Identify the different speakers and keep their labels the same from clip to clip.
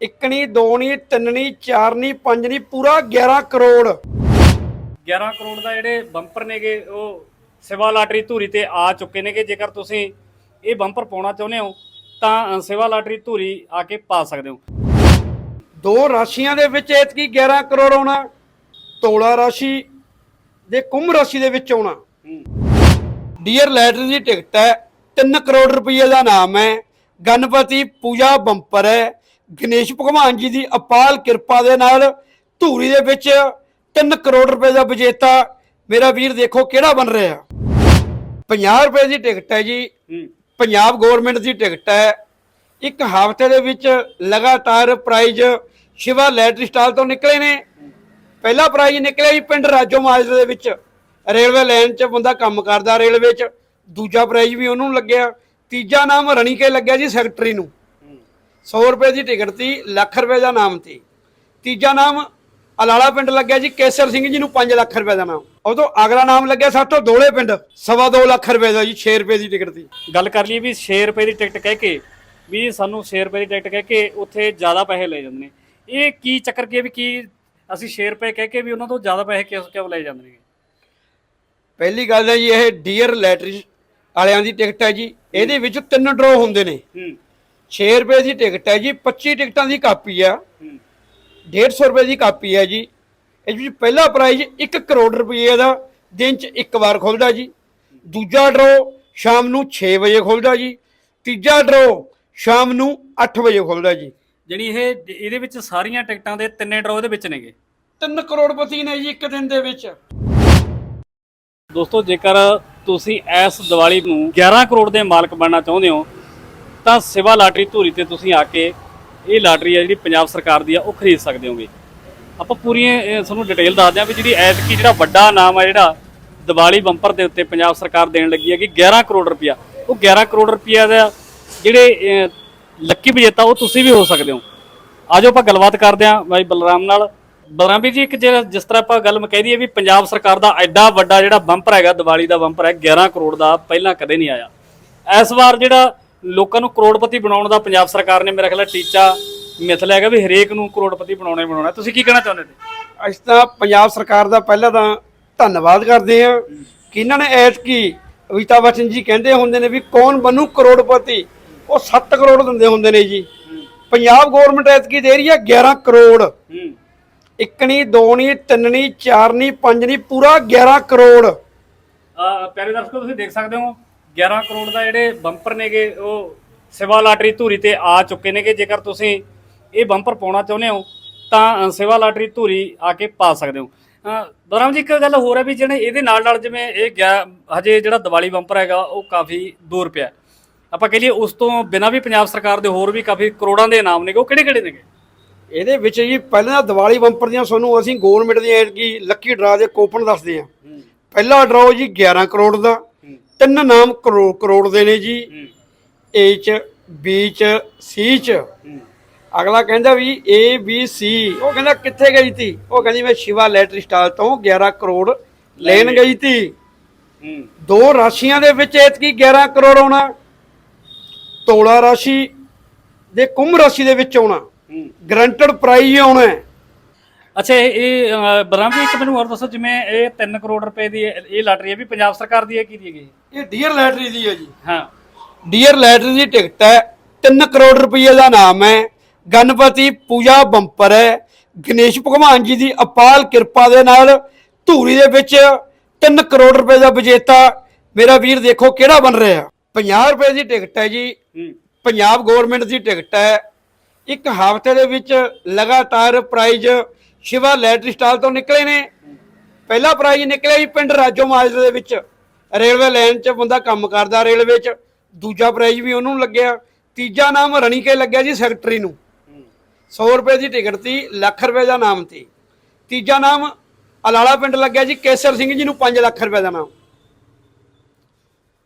Speaker 1: ਇੱਕ ਨਹੀਂ ਦੋ ਨਹੀਂ ਤਿੰਨ ਨਹੀਂ ਚਾਰ ਨਹੀਂ ਪੰਜ ਨਹੀਂ ਪੂਰਾ 11 ਕਰੋੜ।
Speaker 2: 11 ਕਰੋੜ ਦਾ ਜਿਹੜੇ ਬੰਪਰ ਨੇਗੇ ਉਹ ਸਿਵਾ ਲਾਟਰੀ ਧੂਰੀ ਤੇ ਆ ਚੁੱਕੇ ਨੇਗੇ। ਜੇਕਰ ਤੁਸੀਂ ਇਹ ਬੰਪਰ ਪਾਉਣਾ ਚਾਹੁੰਦੇ ਹੋ ਤਾਂ ਸਿਵਾ ਲਾਟਰੀ ਧੂਰੀ ਆ ਕੇ ਪਾ ਸਕਦੇ ਹੋ।
Speaker 1: ਦੋ ਰਾਸ਼ੀਆਂ ਦੇ ਵਿੱਚ ਐਤਕੀ 11 ਕਰੋੜ ਆਉਣਾ ਤੋਲਾ ਰਾਸ਼ੀ ਦੇ ਕੁੰਭ ਰਾਸ਼ੀ ਦੇ ਵਿੱਚ ਆਉਣਾ। ਡੀਅਰ ਲੈਟਰ ਦੀ ਟਿਕਟ ਹੈ 3 ਕਰੋੜ ਰੁਪਏ ਦਾ ਨਾਮ ਹੈ। ਗਣਪਤੀ ਪੂਜਾ ਬੰਪਰ ਹੈ। ਗਣੇਸ਼ ਭਗਵਾਨ ਜੀ ਦੀ ਅਪਾਲ ਕਿਰਪਾ ਦੇ ਨਾਲ ਧੂਰੀ ਦੇ ਵਿੱਚ 3 ਕਰੋੜ ਰੁਪਏ ਦਾ ਵਿਜੇਤਾ ਮੇਰਾ ਵੀਰ ਦੇਖੋ ਕਿਹੜਾ ਬਣ ਰਿਹਾ। 50 ਰੁਪਏ ਦੀ ਟਿਕਟ ਹੈ ਜੀ। ਪੰਜਾਬ ਗਵਰਨਮੈਂਟ ਦੀ ਟਿਕਟ ਹੈ। ਇੱਕ ਹਫ਼ਤੇ ਦੇ ਵਿੱਚ ਲਗਾਤਾਰ ਪ੍ਰਾਈਜ਼ ਸ਼ਿਵਾ ਲੈਟਰੀ ਸਟਾਲ ਤੋਂ ਨਿਕਲੇ ਨੇ। ਪਹਿਲਾ ਪ੍ਰਾਈਜ਼ ਨਿਕਲਿਆ ਜੀ ਪਿੰਡ ਰਾਜੋ ਮਾਜਰੇ ਦੇ ਵਿੱਚ। ਰੇਲਵੇ ਲਾਈਨ 'ਚ ਬੰਦਾ ਕੰਮ ਕਰਦਾ ਰੇਲਵੇ 'ਚ। ਦੂਜਾ ਪ੍ਰਾਈਜ਼ ਵੀ ਉਹਨੂੰ ਲੱਗਿਆ। ਤੀਜਾ ਨਾਮ ਰਣੀਕੇ ਲੱਗਿਆ ਜੀ ਸੈਕਟਰੀ ਨੂੰ। 100 ਰੁਪਏ ਦੀ ਟਿਕਟ ਤੀ ਲੱਖ ਰੁਪਏ ਦਾ ਨਾਮ ਤੀ। ਤੀਜਾ ਨਾਮ ਅਲਾਲਾ ਪਿੰਡ ਲੱਗਿਆ ਜੀ ਕੇਸਰ ਸਿੰਘ ਜੀ ਨੂੰ 5 ਲੱਖ ਰੁਪਏ ਦਾ ਨਾਮ। ਉਹ ਤੋਂ ਅਗਲਾ ਨਾਮ ਲੱਗਿਆ ਸਾਤੋਂ ਦੋਲੇ ਪਿੰਡ ਸਵਾ ਦੋ ਲੱਖ ਰੁਪਏ ਦਾ ਜੀ 6 ਰੁਪਏ ਦੀ ਟਿਕਟ ਤੀ।
Speaker 2: ਗੱਲ ਕਰ ਲਈਏ ਵੀ 6 ਰੁਪਏ ਦੀ ਟਿਕਟ ਕਹਿ ਕੇ ਵੀ ਸਾਨੂੰ 6 ਰੁਪਏ ਦੀ ਟਿਕਟ ਕਹਿ ਕੇ ਉੱਥੇ ਜ਼ਿਆਦਾ ਪੈਸੇ ਲੈ ਜਾਂਦੇ ਨੇ। ਇਹ ਕੀ ਚੱਕਰ ਕੀ ਵੀ ਕੀ ਅਸੀਂ 6 ਰੁਪਏ ਕਹਿ ਕੇ ਵੀ ਉਹਨਾਂ ਤੋਂ ਜ਼ਿਆਦਾ ਪੈਸੇ ਕਿਉਂ ਕਿਉਂ ਲੈ ਜਾਂਦੇ ਨੇ?
Speaker 1: ਪਹਿਲੀ ਗੱਲ ਹੈ ਜੀ ਇਹ ਡੀਅਰ ਲੈਟਰੀ ਵਾਲਿਆਂ ਦੀ ਟਿਕਟ ਹੈ ਜੀ ਇਹਦੇ ਵਿੱਚ ਤਿੰਨ ਡਰੋ ਹੁੰਦੇ ਨੇ।
Speaker 2: ਹੂੰ।
Speaker 1: 6 ਰੁਪਏ ਦੀ ਟਿਕਟ ਹੈ ਜੀ 25 ਟਿਕਟਾਂ ਦੀ ਕਾਪੀ ਆ।
Speaker 2: ਹੂੰ।
Speaker 1: 150 ਰੁਪਏ ਦੀ ਕਾਪੀ ਹੈ ਜੀ। ਇਹ ਵਿੱਚ ਪਹਿਲਾ ਪ੍ਰਾਈਜ਼ 1 ਕਰੋੜ ਰੁਪਏ ਦਾ ਦਿਨ 'ਚ ਇੱਕ ਵਾਰ ਖੁੱਲਦਾ ਜੀ। ਦੂਜਾ ਡਰੋ ਸ਼ਾਮ ਨੂੰ 6 ਵਜੇ ਖੁੱਲਦਾ ਜੀ। ਤੀਜਾ ਡਰੋ ਸ਼ਾਮ ਨੂੰ 8 ਵਜੇ ਖੁੱਲਦਾ ਜੀ।
Speaker 2: ਜਿਹੜੀ ਇਹ ਇਹਦੇ ਵਿੱਚ ਸਾਰੀਆਂ ਟਿਕਟਾਂ ਦੇ ਤਿੰਨੇ ਡਰਾਅ ਦੇ ਵਿੱਚ ਨੇਗੇ?
Speaker 1: 3 ਕਰੋੜਪਤੀ ਨੇ ਜੀ ਇੱਕ ਦਿਨ ਦੇ ਵਿੱਚ।
Speaker 2: ਦੋਸਤੋ ਜੇਕਰ ਤੁਸੀਂ ਇਸ ਦੀਵਾਲੀ ਨੂੰ 11 ਕਰੋੜ ਦੇ ਮਾਲਕ ਬਣਨਾ ਚਾਹੁੰਦੇ ਹੋ ਤਾਂ ਸਿਵਾ ਲਾਟਰੀ ਧੂਰੀ ਤੇ ਤੁਸੀਂ ਆ ਕੇ ਇਹ ਲਾਟਰੀ ਆ ਜਿਹੜੀ ਪੰਜਾਬ ਸਰਕਾਰ ਦੀ ਆ, ਉਹ ਖਰੀਦ ਸਕਦੇ ਹੋਗੇ। ਆਪਾਂ ਪੂਰੀਆਂ ਤੁਹਾਨੂੰ ਡਿਟੇਲ ਦੱਸਦੇ ਹਾਂ ਵੀ ਜਿਹੜੀ ਐਤਕੀ ਜਿਹੜਾ ਵੱਡਾ ਨਾਮ ਹੈ ਜਿਹੜਾ ਦੀਵਾਲੀ ਬੰਪਰ ਦੇ ਉੱਤੇ ਪੰਜਾਬ ਸਰਕਾਰ ਦੇਣ ਲੱਗੀ ਹੈ ਕਿ 11 ਕਰੋੜ ਰੁਪਇਆ। ਉਹ 11 ਕਰੋੜ ਰੁਪਇਆ ਦਾ ਜਿਹੜੇ ਲੱਕੀ ਵਿਜੇਤਾ, ਉਹ ਤੁਸੀਂ ਵੀ ਹੋ ਸਕਦੇ ਹੋ। ਆਜੋ ਆਪਾਂ ਗੱਲਬਾਤ ਕਰਦੇ ਹਾਂ ਬਾਈ ਬਲਰਾਮ ਨਾਲ। ਬਲਰਾਮ ਵੀ ਜੀ, ਇੱਕ ਜਿਹੜਾ ਜਿਸ ਤਰ੍ਹਾਂ ਆਪਾਂ ਗੱਲ ਕਹਿ ਦਈਏ ਵੀ ਪੰਜਾਬ ਸਰਕਾਰ ਦਾ ਐਡਾ ਵੱਡਾ ਜਿਹੜਾ ਬੰਪਰ ਹੈਗਾ, ਦੀਵਾਲੀ ਦਾ ਬੰਪਰ ਹੈ 11 ਕਰੋੜ ਦਾ ਪਹਿਲਾਂ ਕਦੇ ਨਹੀਂ ਆਇਆ। ਇਸ ਵਾਰ ਜਿਹੜਾ ਲੋਕਾਂ ਨੂੰ ਕਰੋੜਪਤੀ ਬਣਾਉਣ ਦਾ ਪੰਜਾਬ ਸਰਕਾਰ ਨੇ ਮੇਰਾ ਖਿਆਲ ਟੀਚਾ ਮਿਥ ਲਿਆ ਹੈਗਾ ਵੀ ਹਰੇਕ ਨੂੰ ਕਰੋੜਪਤੀ ਬਣਾਉਣਾ ਹੀ ਬਣਾਉਣਾ ਤੁਸੀਂ ਕੀ ਕਹਿਣਾ ਚਾਹੁੰਦੇ ਤੇ?
Speaker 1: ਅਸੀਂ ਤਾਂ ਪੰਜਾਬ ਸਰਕਾਰ ਦਾ ਪਹਿਲਾਂ ਤਾਂ ਧੰਨਵਾਦ ਕਰਦੇ ਹਾਂ ਕਿ ਇਹਨਾਂ ਨੇ ਐਤਕੀ ਅਮਿਤਾਭ ਬੱਚਨ ਜੀ ਕਹਿੰਦੇ ਹੁੰਦੇ ਨੇ ਵੀ ਕੌਣ ਬਣੂ ਕਰੋੜਪਤੀ? ਉਹ 7 ਕਰੋੜ ਦਿੰਦੇ ਹੁੰਦੇ ਨੇ ਜੀ। ਪੰਜਾਬ ਗਵਰਨਮੈਂਟ ਐਤਕੀ ਦੇ ਰਹੀ ਹੈ 11 ਕਰੋੜ। ਇੱਕ ਨਹੀਂ ਦੋ ਨਹੀਂ ਤਿੰਨ ਨਹੀਂ ਚਾਰ ਨਹੀਂ ਪੰਜ ਨਹੀਂ ਪੂਰਾ 11 ਕਰੋੜ।
Speaker 2: ਆ ਪਿਆਰੇ ਦਰਸ਼ਕੋ ਤੁਸੀਂ ਦੇਖ ਸਕਦੇ ਹੋ 11 ਕਰੋੜ ਦਾ ਜਿਹੜੇ ਬੰਪਰ ਨੇਗੇ ਉਹ ਸਿਵਾ ਲਾਟਰੀ ਧੂਰੀ ਤੇ ਆ ਚੁੱਕੇ ਨੇਗੇ। ਜੇਕਰ ਤੁਸੀਂ ਇਹ ਬੰਪਰ ਪਾਉਣਾ ਚਾਹੁੰਦੇ ਹੋ ਤਾਂ ਸਿਵਾ ਲਾਟਰੀ ਧੂਰੀ ਆ ਕੇ ਪਾ ਸਕਦੇ ਹੋ। ਬਰਾਮ ਜੀ ਇੱਕ ਗੱਲ ਹੋਰ ਹੈ ਵੀ ਜਿਹੜੇ ਇਹਦੇ ਨਾਲ ਨਾਲ ਜਿਵੇਂ ਇਹ ਗਿਆ ਹਜੇ ਜਿਹੜਾ ਦੀਵਾਲੀ ਬੰਪਰ ਹੈਗਾ ਉਹ ਕਾਫੀ ਦੂਰ ਪਿਆ ਆਪਾਂ ਕਹ ਲਈਏ ਉਸ ਤੋਂ ਬਿਨਾਂ ਵੀ ਪੰਜਾਬ ਸਰਕਾਰ ਦੇ ਹੋਰ ਵੀ ਕਾਫੀ ਕਰੋੜਾਂ ਦੇ ਇਨਾਮ ਨੇਗੇ ਉਹ ਕਿਹੜੇ ਕਿਹੜੇ ਨੇਗੇ?
Speaker 1: ਇਹਦੇ ਵਿੱਚ ਜੀ ਪਹਿਲਾਂ ਦੀਵਾਲੀ ਬੰਪਰ ਦੀਆਂ ਤੁਹਾਨੂੰ ਅਸੀਂ ਗਵਰਨਮੈਂਟ ਦੀਆਂ ਐਤਕੀ ਲੱਕੀ ਡਰਾ ਦੇ ਕੋਪਨ ਦੱਸਦੇ ਹਾਂ। ਪਹਿਲਾ ਡਰਾਓ ਜੀ 11 ਕਰੋੜ ਦਾ ਤਿੰਨ ਨਾਮ ਕਰੋ- ਕਰੋੜ ਦੇ ਨੇ ਜੀ। ਏ ਚ ਬੀ ਚ ਸੀ ਚ। ਅਗਲਾ ਕਹਿੰਦਾ ਵੀ ਏ ਬੀ ਸੀ ਉਹ ਕਹਿੰਦਾ ਕਿੱਥੇ ਗਈ ਤੀ? ਉਹ ਕਹਿੰਦੀ ਮੈਂ ਸ਼ਿਵਾ ਲੈਟਰੀ ਸਟਾਲ ਤੋਂ 11 ਕਰੋੜ ਲੈਣ ਗਈ ਤੀ। ਦੋ ਰਾਸ਼ੀਆਂ ਦੇ ਵਿੱਚ ਐਤਕੀ 11 ਕਰੋੜ ਆਉਣਾ। ਤੋਲਾ ਰਾਸ਼ੀ ਦੇ ਕੁੰਭ ਰਾਸ਼ੀ ਦੇ ਵਿੱਚ ਆਉਣਾ। ਗਰੰਟਡ ਪ੍ਰਾਈਜ਼ ਆਉਣਾ।
Speaker 2: ਅੱਛਾ ਇਹ- ਬਲਰਾਮ ਜੀ ਇੱਕ ਮੈਨੂੰ ਹੋਰ ਦੱਸੋ ਜਿਵੇਂ ਇਹ 3 ਕਰੋੜ ਰੁਪਏ ਦੀ ਇਹ ਲਾਟਰੀ ਹੈ ਵੀ ਪੰਜਾਬ ਸਰਕਾਰ ਦੀ ਹੈ ਕੀ ਦੀ ਹੈਗੀ
Speaker 1: ਇਹ ਡੀਅਰ ਲੈਟਰੀ ਦੀ ਹੈ ਜੀ।
Speaker 2: ਹਾਂ।
Speaker 1: ਡੀਅਰ ਲੈਟਰ ਦੀ ਟਿਕਟ ਹੈ 3 ਕਰੋੜ ਰੁਪਏ ਦਾ ਨਾਮ ਹੈ ਗਣਪਤੀ ਪੂਜਾ ਬੰਪਰ ਹੈ ਗਣੇਸ਼ ਭਗਵਾਨ ਜੀ ਦੀ ਅਪਾਲ ਕਿਰਪਾ ਦੇ ਨਾਲ ਧੂਰੀ ਦੇ ਵਿੱਚ 3 ਕਰੋੜ ਰੁਪਏ ਦਾ ਵਿਜੇਤਾ ਮੇਰਾ ਵੀਰ ਦੇਖੋ ਕਿਹੜਾ ਬਣ ਰਿਹਾ 50 ਰੁਪਏ ਦੀ ਟਿਕਟ ਹੈ ਜੀ ਪੰਜਾਬ ਗਵਰਨਮੈਂਟ ਦੀ ਟਿਕਟ ਹੈ ਇੱਕ ਹਫ਼ਤੇ ਦੇ ਵਿੱਚ ਲਗਾਤਾਰ ਪ੍ਰਾਈਜ਼ ਸ਼ਿਵਾ ਲੈਟਰੀ ਸਟਾਲ ਤੋਂ ਨਿਕਲੇ ਨੇ। ਪਹਿਲਾ ਪ੍ਰਾਈਜ਼ ਨਿਕਲਿਆ ਜੀ ਪਿੰਡ ਰਾਜੋ ਮਾਜਰੇ ਦੇ ਵਿੱਚ। ਰੇਲਵੇ ਲਾਈਨ 'ਚ ਬੰਦਾ ਕੰਮ ਕਰਦਾ ਰੇਲਵੇ 'ਚ। ਦੂਜਾ ਪ੍ਰਾਈਜ਼ ਵੀ ਉਹਨੂੰ ਲੱਗਿਆ। ਤੀਜਾ ਨਾਮ ਰਣੀਕੇ ਲੱਗਿਆ ਜੀ ਸੈਕਟਰੀ ਨੂੰ। 100 ਰੁਪਏ ਦੀ ਟਿਕਟ ਤੀ, ਲੱਖ ਰੁਪਏ ਦਾ ਨਾਮ ਤੀ। ਤੀਜਾ ਨਾਮ ਅਲਾਲਾ ਪਿੰਡ ਲੱਗਿਆ ਜੀ, ਕੇਸਰ ਸਿੰਘ ਜੀ ਨੂੰ 5 ਲੱਖ ਰੁਪਏ ਦਾ ਨਾਮ।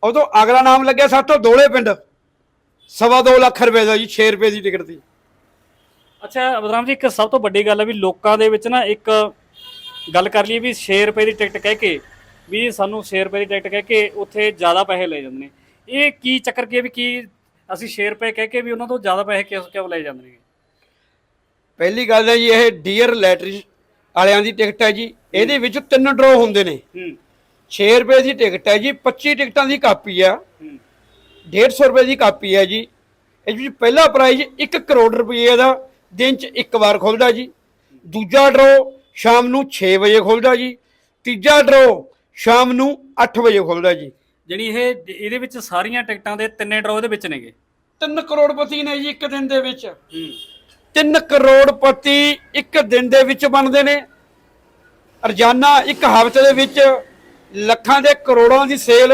Speaker 1: ਉਦੋਂ ਅਗਲਾ ਨਾਮ ਲੱਗਿਆ ਸਾਤੋਂ ਦੋਲੇ ਪਿੰਡ। ਸਵਾ ਦੋ ਲੱਖ ਰੁਪਏ ਦਾ ਜੀ 6 ਰੁਪਏ ਦੀ ਟਿਕਟ ਤੀ।
Speaker 2: ਅੱਛਾ ਬਲਰਾਮ ਜੀ ਇੱਕ ਸਭ ਤੋਂ ਵੱਡੀ ਗੱਲ ਹੈ ਵੀ ਲੋਕਾਂ ਦੇ ਵਿੱਚ ਨਾ ਇੱਕ ਗੱਲ ਕਰ ਲਈਏ ਵੀ 6 ਰੁਪਏ ਦੀ ਟਿਕਟ ਕਹਿ ਕੇ ਵੀ ਸਾਨੂੰ 6 ਰੁਪਏ ਦੀ ਟਿਕਟ ਕਹਿ ਕੇ ਉੱਥੇ ਜ਼ਿਆਦਾ ਪੈਸੇ ਲੈ ਜਾਂਦੇ ਨੇ। ਇਹ ਕੀ ਚੱਕਰ ਕੀ ਹੈ ਵੀ ਕੀ ਅਸੀਂ 6 ਰੁਪਏ ਕਹਿ ਕੇ ਵੀ ਉਹਨਾਂ ਤੋਂ ਜ਼ਿਆਦਾ ਪੈਸੇ ਕਿਉਂ ਕਿਉਂ ਲੈ ਜਾਂਦੇ ਨੇ
Speaker 1: ਪਹਿਲੀ ਗੱਲ ਹੈ ਜੀ ਇਹ ਡੀਅਰ ਲੈਟਰੀ ਵਾਲਿਆਂ ਦੀ ਟਿਕਟ ਹੈ ਜੀ। ਇਹਦੇ ਵਿੱਚ ਤਿੰਨ ਡਰੋ ਹੁੰਦੇ ਨੇ।
Speaker 2: ਹੂੰ।
Speaker 1: 6 ਰੁਪਏ ਦੀ ਟਿਕਟ ਹੈ ਜੀ 25 ਟਿਕਟਾਂ ਦੀ ਕਾਪੀ ਆ।
Speaker 2: ਹੂੰ।
Speaker 1: 150 ਰੁਪਏ ਦੀ ਕਾਪੀ ਹੈ ਜੀ। ਇਹ ਵਿੱਚ ਪਹਿਲਾ ਪ੍ਰਾਈਜ਼ 1 ਕਰੋੜ ਰੁਪਏ ਦਾ ਦਿਨ ਚ ਇੱਕ ਵਾਰ ਖੁੱਲਦਾ ਜੀ। ਦੂਜਾ ਡਰੋ ਸ਼ਾਮ ਨੂੰ 6 ਵਜੇ ਖੁੱਲਦਾ ਜੀ। ਤੀਜਾ ਡਰੋ ਸ਼ਾਮ ਨੂੰ 8 ਵਜੇ ਖੁੱਲਦਾ ਜੀ।
Speaker 2: ਜਿਹੜੀ ਇਹ ਇਹਦੇ ਵਿੱਚ ਸਾਰੀਆਂ ਟਿਕਟਾਂ ਦੇ ਤਿੰਨੇ ਡਰਾਅ ਦੇ ਵਿੱਚ ਨੇਗੇ?
Speaker 1: 3 ਕਰੋੜਪਤੀ ਨੇ ਜੀ ਇੱਕ ਦਿਨ ਦੇ ਵਿੱਚ।
Speaker 2: ਹੂੰ।
Speaker 1: 3 ਕਰੋੜਪਤੀ ਇੱਕ ਦਿਨ ਦੇ ਵਿੱਚ ਬਣਦੇ ਨੇ। ਰੋਜ਼ਾਨਾ ਇੱਕ ਹਫ਼ਤੇ ਦੇ ਵਿੱਚ ਲੱਖਾਂ ਦੇ ਕਰੋੜਾਂ ਦੀ ਸੇਲ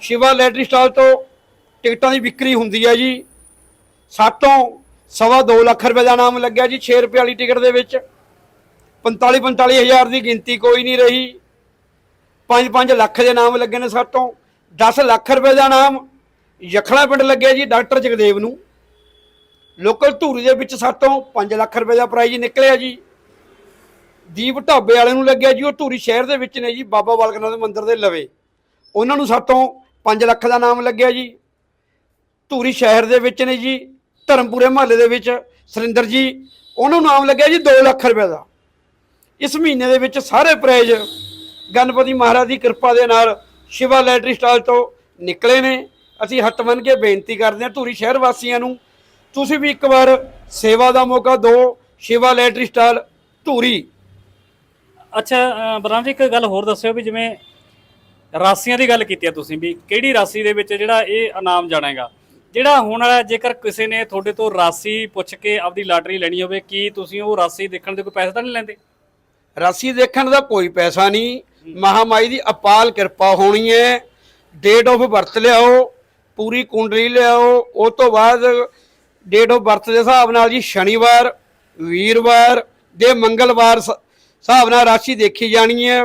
Speaker 1: ਸ਼ਿਵਾ ਲੈਟਰੀ ਸਟਾਲ ਤੋਂ ਟਿਕਟਾਂ ਦੀ ਵਿਕਰੀ ਹੁੰਦੀ ਹੈ ਜੀ। ਸਾਤੋਂ ਸਵਾ 2 ਲੱਖ ਰੁਪਏ ਦਾ ਨਾਮ ਲੱਗਿਆ ਜੀ 6 ਰੁਪਏ ਵਾਲੀ ਟਿਕਟ ਦੇ ਵਿੱਚ। 45 45 ਹਜ਼ਾਰ ਦੀ ਗਿਣਤੀ ਕੋਈ ਨਹੀਂ ਰਹੀ। 5-5 ਲੱਖ ਦੇ ਨਾਮ ਲੱਗੇ ਨੇ ਸਾਤੋਂ। 10 ਲੱਖ ਰੁਪਏ ਦਾ ਨਾਮ ਯਖਲਾ ਪਿੰਡ ਲੱਗਿਆ ਜੀ, ਡਾਕਟਰ ਜਗਦੇਵ ਨੂੰ। ਲੋਕਲ ਧੂਰੀ ਦੇ ਵਿੱਚ ਸਾਤੋਂ 5 ਲੱਖ ਰੁਪਏ ਦਾ ਪ੍ਰਾਈਜ਼ ਨਿਕਲਿਆ ਜੀ। ਦੀਪ ਢਾਬੇ ਵਾਲੇ ਨੂੰ ਲੱਗਿਆ ਜੀ, ਉਹ ਧੂਰੀ ਸ਼ਹਿਰ ਦੇ ਵਿੱਚ ਨੇ ਜੀ, ਬਾਬਾ ਬਾਲਕਨਾਥ ਮੰਦਿਰ ਦੇ ਲਵੇ। ਉਹਨਾਂ ਨੂੰ ਸਾਤੋਂ 5 ਲੱਖ ਦਾ ਨਾਮ ਲੱਗਿਆ ਜੀ। ਧੂਰੀ ਸ਼ਹਿਰ ਦੇ ਵਿੱਚ ਨੇ ਜੀ। ਧਰਮਪੁਰੇ ਮਹੱਲੇ ਦੇ ਵਿੱਚ ਸੁਰਿੰਦਰ ਜੀ ਉਹਨਾਂ ਨੂੰ ਨਾਮ ਲੱਗਿਆ ਜੀ 2 ਲੱਖ ਰੁਪਏ ਦਾ। ਇਸ ਮਹੀਨੇ ਦੇ ਵਿੱਚ ਸਾਰੇ ਪ੍ਰਾਈਜ਼ ਗਣਪਤੀ ਮਹਾਰਾਜ ਦੀ ਕਿਰਪਾ ਦੇ ਨਾਲ ਸ਼ਿਵਾ ਲੈਟਰੀ ਸਟਾਲ ਤੋਂ ਨਿਕਲੇ ਨੇ। ਅਸੀਂ ਹੱਥ ਮੰਨ ਕੇ ਬੇਨਤੀ ਕਰਦੇ ਹਾਂ ਧੂਰੀ ਸ਼ਹਿਰ ਵਾਸੀਆਂ ਨੂੰ ਤੁਸੀਂ ਵੀ ਇੱਕ ਵਾਰ ਸੇਵਾ ਦਾ ਮੌਕਾ ਦਿਓ ਸ਼ਿਵਾ ਲੈਟਰੀ ਸਟਾਲ ਧੂਰੀ।
Speaker 2: ਅੱਛਾ ਅ, ਜੀ ਇੱਕ ਗੱਲ ਹੋਰ ਦੱਸਿਓ ਵੀ ਜਿਵੇਂ ਰਾਸੀਆਂ ਦੀ ਗੱਲ ਕੀਤੀ ਆ ਤੁਸੀਂ ਵੀ ਕਿਹੜੀ ਰਾਸੀ ਦੇ ਵਿੱਚ ਜਿਹੜਾ ਇਹ ਇਨਾਮ ਜਾਣੇਗਾ? ਜਿਹੜਾ ਹੁਣ ਵਾਲਾ ਜੇਕਰ ਕਿਸੇ ਨੇ ਤੁਹਾਡੇ ਤੋਂ ਰਾਸੀ ਪੁੱਛ ਕੇ ਆਪਦੀ ਲਾਟਰੀ ਲੈਣੀ ਹੋਵੇ, ਕੀ ਤੁਸੀਂ ਉਹ ਰਾਸੀ ਦੇਖਣ ਦੇ ਕੋਈ ਪੈਸੇ ਤਾਂ ਨਹੀਂ ਲੈਂਦੇ?
Speaker 1: ਰਾਸੀ ਦੇਖਣ ਦਾ ਕੋਈ ਪੈਸਾ ਨਹੀਂ। ਮਹਾਮਾਈ ਦੀ ਅਪਾਲ ਕਿਰਪਾ ਹੋਣੀ ਹੈ। ਡੇਟ ਆਫ ਬਰਥ ਲਿਆਓ, ਪੂਰੀ ਕੁੰਡਲੀ ਲਿਆਓ। ਉਸ ਤੋਂ ਬਾਅਦ ਡੇਟ ਆਫ ਬਰਥ ਦੇ ਹਿਸਾਬ ਨਾਲ ਜੀ ਸ਼ਨੀਵਾਰ, ਵੀਰਵਾਰ ਦੇ ਮੰਗਲਵਾਰ ਹਿਸਾਬ ਨਾਲ ਰਾਸ਼ੀ ਦੇਖੀ ਜਾਣੀ ਹੈ।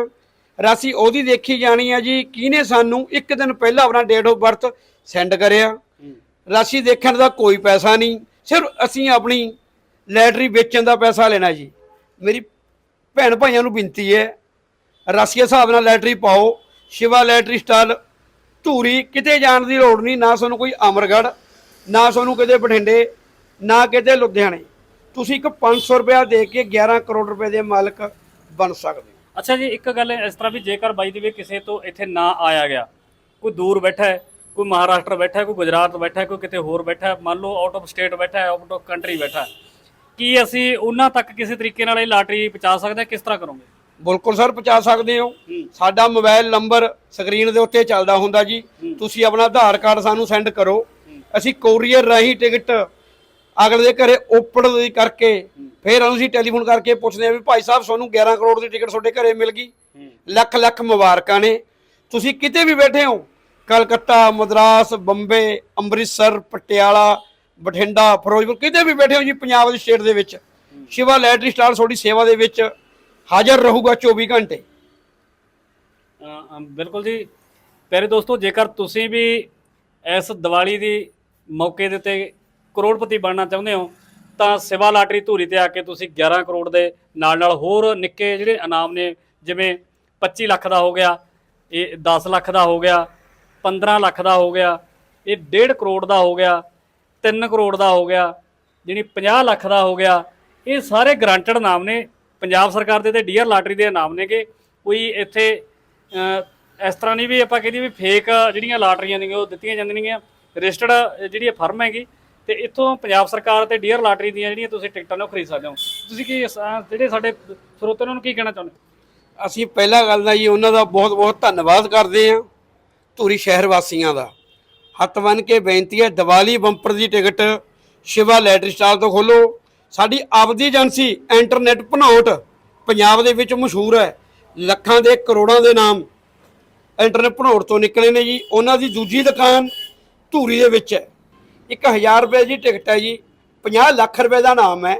Speaker 1: ਰਾਸ਼ੀ ਉਹਦੀ ਦੇਖੀ ਜਾਣੀ ਹੈ ਜੀ, ਕਿਹਨੇ ਸਾਨੂੰ ਇੱਕ ਦਿਨ ਪਹਿਲਾਂ ਆਪਣਾ ਡੇਟ ਆਫ ਬਰਥ ਸੈਂਡ ਕਰਿਆ? ਰਾਸ਼ੀ ਦੇਖਣ ਦਾ ਕੋਈ ਪੈਸਾ ਨਹੀਂ। ਸਿਰਫ ਅਸੀਂ ਆਪਣੀ ਲੈਟਰੀ ਵੇਚਣ ਦਾ ਪੈਸਾ ਲੈਣਾ ਜੀ। ਮੇਰੀ ਭੈਣ ਭਾਈਆਂ ਨੂੰ ਬੇਨਤੀ ਹੈ, ਰਾਸ਼ੀ ਦੇ ਹਿਸਾਬ ਨਾਲ ਲੈਟਰੀ ਪਾਓ। ਸ਼ਿਵਾ ਲੈਟਰੀ ਸਟਾਲ, ਧੂਰੀ, ਕਿਤੇ ਜਾਣ ਦੀ ਲੋੜ ਨਹੀਂ। ਨਾ ਸਾਨੂੰ ਕੋਈ ਅਮਰਗੜ੍ਹ, ਨਾ ਸਾਨੂੰ ਕਿਤੇ ਬਠਿੰਡੇ, ਨਾ ਕਿਤੇ ਲੁਧਿਆਣੇ। ਤੁਸੀਂ ਇੱਕ 500 ਰੁਪਇਆ ਦੇ ਕੇ 11 ਕਰੋੜ ਰੁਪਏ ਦੇ ਮਾਲਕ ਬਣ ਸਕਦੇ ਹੋ।
Speaker 2: ਅੱਛਾ ਜੀ, ਇੱਕ ਗੱਲ ਇਸ ਤਰ੍ਹਾਂ ਵੀ ਜੇਕਰ ਬਾਈ ਦੀ ਵੀ ਕਿਸੇ ਤੋਂ ਇੱਥੇ ਨਾ ਆਇਆ ਗਿਆ, ਕੋਈ ਦੂਰ ਬੈਠਾ ਹੈ ਕੋਈ ਮਹਾਰਾਸ਼ਟਰ ਬੈਠਾ ਕੋਈ ਗੁਜਰਾਤ ਬੈਠਾ ਕੋਈ ਕਿਤੇ ਹੋਰ ਬੈਠਾ ਮੰਨ ਲਓ ਆਊਟ ਆਫ ਸਟੇਟ ਬੈਠਾ ਹੈ ਆਊਟ ਆਫ ਕੰਟਰੀ ਬੈਠਾ ਕੀ ਅਸੀਂ ਉਹਨਾਂ ਤੱਕ ਕਿਸੇ ਤਰੀਕੇ ਨਾਲ ਇਹ ਲਾਟਰੀ ਪਹੁੰਚਾ ਸਕਦੇ ਹਾਂ? ਕਿਸ ਤਰ੍ਹਾਂ ਕਰੋਗੇ?
Speaker 1: ਬਿਲਕੁਲ ਸਰ ਪਹੁੰਚਾ ਸਕਦੇ ਹੋ। ਸਾਡਾ ਮੋਬਾਈਲ ਨੰਬਰ ਸਕਰੀਨ ਦੇ ਉੱਤੇ ਚੱਲਦਾ ਹੁੰਦਾ ਜੀ। ਤੁਸੀਂ ਆਪਣਾ ਆਧਾਰ ਕਾਰਡ ਸਾਨੂੰ ਸੈਂਡ ਕਰੋ। ਅਸੀਂ ਕੋਰੀਅਰ ਰਾਹੀਂ ਟਿਕਟ ਅਗਲੇ ਦੇ ਘਰੇ ਓਪਨ ਦੀ ਕਰਕੇ ਫਿਰ ਅਸੀਂ ਟੈਲੀਫੋਨ ਕਰਕੇ ਪੁੱਛਦੇ ਆ ਵੀ ਭਾਈ ਸਾਹਿਬ ਤੁਹਾਨੂੰ 11 ਕਰੋੜ ਦੀ ਟਿਕਟ ਤੁਹਾਡੇ ਘਰੇ ਮਿਲ ਗਈ। ਲੱਖ ਲੱਖ ਮੁਬਾਰਕਾਂ ਨੇ। ਤੁਸੀਂ ਕਿਤੇ ਵੀ ਬੈਠੇ ਹੋ ਕਲਕੱਤਾ, ਮਦਰਾਸ, ਬੰਬੇ, ਅੰਮ੍ਰਿਤਸਰ, ਪਟਿਆਲਾ, ਬਠਿੰਡਾ, ਫਿਰੋਜ਼ਪੁਰ, ਕਿਤੇ ਵੀ ਬੈਠੇ ਹੋ ਜੀ ਪੰਜਾਬ ਦੇ ਸਟੇਟ ਦੇ ਵਿੱਚ, ਸ਼ਿਵਾ ਲੈਟਰੀ ਸਟਾਰ ਤੁਹਾਡੀ ਸੇਵਾ ਦੇ ਵਿੱਚ ਹਾਜ਼ਰ ਰਹੂਗਾ 24 ਘੰਟੇ।
Speaker 2: ਬਿਲਕੁਲ ਜੀ। ਪਿਆਰੇ ਦੋਸਤੋ, ਜੇਕਰ ਤੁਸੀਂ ਵੀ ਇਸ ਦੀਵਾਲੀ ਦੀ ਮੌਕੇ ਦੇ ਉੱਤੇ ਕਰੋੜਪਤੀ ਬਣਨਾ ਚਾਹੁੰਦੇ ਹੋ, ਤਾਂ ਸਿਵਾ ਲਾਟਰੀ ਧੂਰੀ ਤੇ ਆ ਕੇ ਤੁਸੀਂ 11 ਕਰੋੜ ਦੇ ਨਾਲ ਨਾਲ ਹੋਰ ਨਿੱਕੇ ਜਿਹੜੇ ਇਨਾਮ ਨੇ, ਜਿਵੇਂ 25 ਲੱਖ ਦਾ ਹੋ ਗਿਆ, ਇਹ 10 ਲੱਖ ਦਾ ਹੋ ਗਿਆ 15 ਲੱਖ ਦਾ ਹੋ ਗਿਆ ਇਹ 1.5 ਕਰੋੜ ਦਾ ਹੋ ਗਿਆ 3 ਕਰੋੜ ਦਾ ਹੋ ਗਿਆ ਜਿਹੜੀ 50 ਲੱਖ ਦਾ ਹੋ ਗਿਆ ਇਹ ਸਾਰੇ ਗਰੰਟਡ ਨਾਮ ਨੇ ਪੰਜਾਬ ਸਰਕਾਰ ਦੇ ਤੇ ਡੀਅਰ ਲਾਟਰੀ ਦੇ ਨਾਮ ਨੇਗੇ ਕੋਈ ਇੱਥੇ ਇਸ ਤਰ੍ਹਾਂ ਨਹੀਂ ਵੀ ਆਪਾਂ ਕਹਿੰਦੇ ਵੀ ਫੇਕ ਜਿਹੜੀਆਂ ਲਾਟਰੀਆਂ ਨੇਗੀਆਂ ਉਹ ਦਿੱਤੀਆਂ ਜਾਂਦੀਆਂ ਨੇਗੀਆਂ ਰਜਿਸਟਰਡ ਜਿਹੜੀ ਫਰਮ ਹੈਗੀ ਤੇ ਇੱਥੋਂ ਪੰਜਾਬ ਸਰਕਾਰ ਤੇ ਡੀਅਰ ਲਾਟਰੀ ਦੀਆਂ ਜਿਹੜੀਆਂ ਤੁਸੀਂ ਟਿਕਟਾਂ ਨੂੰ ਖਰੀਦ ਸਕਦੇ ਹੋ। ਤੁਸੀਂ ਕੀ ਇਸ- ਅਹ, ਜਿਹੜੇ ਸਾਡੇ ਸਰੋਤਿਆਂ ਨੂੰ ਕੀ ਕਹਿਣਾ ਚਾਹੁੰਦੇ?
Speaker 1: ਅਸੀਂ ਪਹਿਲਾ ਗੱਲ ਦਾ ਜੀ ਉਹਨਾਂ ਦਾ ਬਹੁਤ ਬਹੁਤ ਧੰਨਵਾਦ ਕਰਦੇ ਹਾਂ। ਧੂਰੀ ਸ਼ਹਿਰ ਵਾਸੀਆਂ ਦਾ। ਹੱਥ ਬੰਨ ਕੇ ਬੇਨਤੀ ਹੈ, ਦੀਵਾਲੀ ਬੰਪਰ ਦੀ ਟਿਕਟ ਸ਼ਿਵਾ ਲੈਟਰੀ ਸਟਾਲ ਤੋਂ ਖੋਲੋ ਸਾਡੀ ਆਪਦੀ ਏਜੰਸੀ ਇੰਟਰਨੈਟ ਭਨੌਟ ਪੰਜਾਬ ਦੇ ਵਿੱਚ ਮਸ਼ਹੂਰ ਹੈ। ਲੱਖਾਂ ਦੇ ਕਰੋੜਾਂ ਦੇ ਨਾਮ ਇੰਟਰਨੈਟ ਭਨੌਟ ਤੋਂ ਨਿਕਲੇ ਨੇ ਜੀ। ਉਹਨਾਂ ਦੀ ਦੂਜੀ ਦੁਕਾਨ ਧੂਰੀ ਦੇ ਵਿੱਚ ਹੈ। 1000 ਰੁਪਏ ਦੀ ਟਿਕਟ ਹੈ ਜੀ। 50 ਲੱਖ ਰੁਪਏ ਦਾ ਨਾਮ ਹੈ।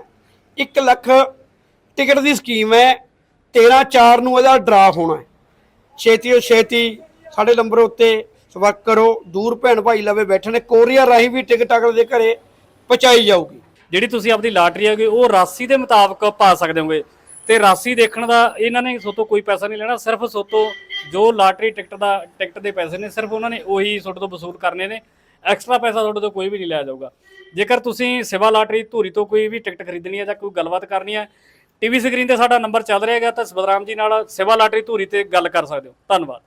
Speaker 1: 1 ਲੱਖ ਟਿਕਟ ਦੀ ਸਕੀਮ ਹੈ। 13 4 ਨੂੰ ਇਹਦਾ ਡਰਾ ਹੋਣਾ ਹੈ। ਛੇਤੀ ਤੋਂ ਛੇਤੀ ਸਾਡੇ ਨੰਬਰ ਉੱਤੇ ਸੰਪਰਕ ਕਰੋ, ਦੂਰ ਭੈਣ ਭਾਈ ਲਵੇ ਬੈਠੇ ਨੇ ਕੋਰੀਅਰ ਰਾਹੀਂ ਵੀ ਟਿਕਟ ਅਗਲੇ ਦੇ ਘਰੇ ਪਹੁੰਚਾਈ ਜਾਊਗੀ।
Speaker 2: ਜਿਹੜੀ ਤੁਸੀਂ ਆਪਦੀ ਲਾਟਰੀ ਹੈਗੀ, ਉਹ ਰਾਸੀ ਦੇ ਮੁਤਾਬਕ ਪਾ ਸਕਦੇ ਹੋਗੇ। ਤੇ ਰਾਸੀ ਦੇਖਣ ਦਾ ਇਹਨਾਂ ਨੇ ਸੋਤੋਂ ਕੋਈ ਪੈਸਾ ਨਹੀਂ ਲੈਣਾ, ਸਿਰਫ ਸੋਤੋਂ ਜੋ ਲਾਟਰੀ ਟਿਕਟ ਦਾ, ਟਿਕਟ ਦੇ ਪੈਸੇ ਨੇ, ਸਿਰਫ ਉਹਨਾਂ ਨੇ ਉਹੀ ਤੁਹਾਡੇ ਤੋਂ ਵਸੂਲ ਕਰਨੇ ਨੇ। ਐਕਸਟਰਾ ਪੈਸਾ ਤੁਹਾਡੇ ਤੋਂ ਕੋਈ ਵੀ ਨਹੀਂ ਲਿਆ ਜਾਊਗਾ। ਜੇਕਰ ਤੁਸੀਂ ਸਿਵਾ ਲਾਟਰੀ, ਧੂਰੀ ਤੋਂ ਕੋਈ ਵੀ ਟਿਕਟ ਖਰੀਦਣੀ ਹੈ ਜਾਂ ਕੋਈ ਗੱਲਬਾਤ ਕਰਨੀ ਹੈ, ਟੀਵੀ ਸਕਰੀਨ ਤੇ ਸਾਡਾ ਨੰਬਰ ਚੱਲ ਰਿਹਾ ਹੈਗਾ, ਤਾਂ ਸਬਦਰਾਮ ਜੀ ਨਾਲ ਸਿਵਾ ਲਾਟਰੀ, ਧੂਰੀ ਤੇ ਗੱਲ ਕਰ ਸਕਦੇ ਹੋ। ਧੰਨਵਾਦ।